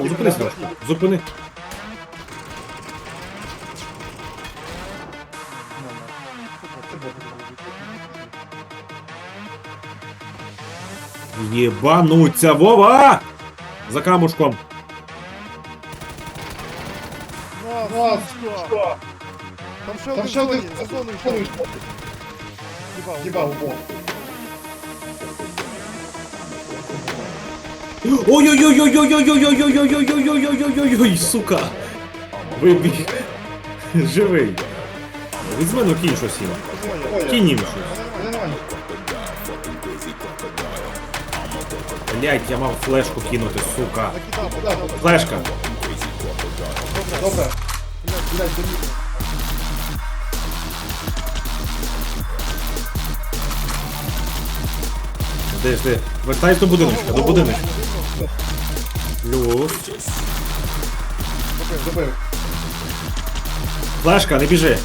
О, зупинись, Дашко. Зупини. Єбануться, Вова! За камушком. Вас, Там ще один, зону йшов. Єбав, Єбав, Бог. Ой-ой-ой-ой-ой-ой-ой-ой-ой-ой-ой-ой-ой-ой-ой-ой-ой, сука! Вибіг. Живий. Візьми, ну кинь щось їм. Кинь їм щось. Блять, я мав флешку кинути, сука. Флешка. Добре. Блядь, домі. Де, де? Вертайся до будиночка, до будиночка. Плюс. Добив. Не біжи.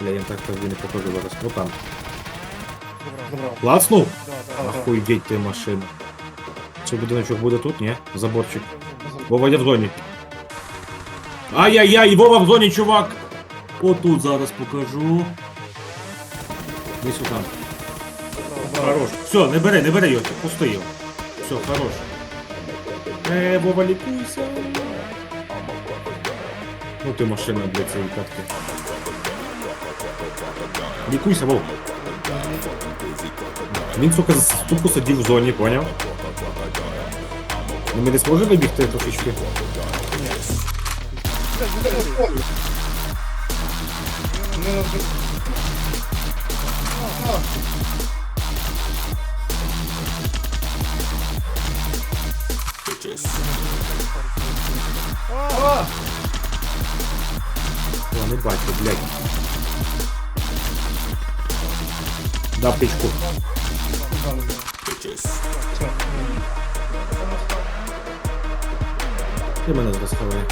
Бля, я так тобі не покажу зараз. Ну там. Клацнув? Охуєть ти машина. Чи будиночок буде тут, ні? Заборчик. Вова, я в зоні. Ай-яй-яй, Вова в зоні, чувак! Отут зараз покажу. Десь отам. Хорош. Все, не бери, не бери його, пусти його. Все, хорош. Е, Вова, лікуйся. Ну ти машина для цієї катки. Лікуйся, Вов. Він, сука, з- тупо сидів в зоні, поняв? Ну, ми не зможемо вибігти трошечки? Я не бачу, блядь. Na piśku. Nie ma nas rozchowań.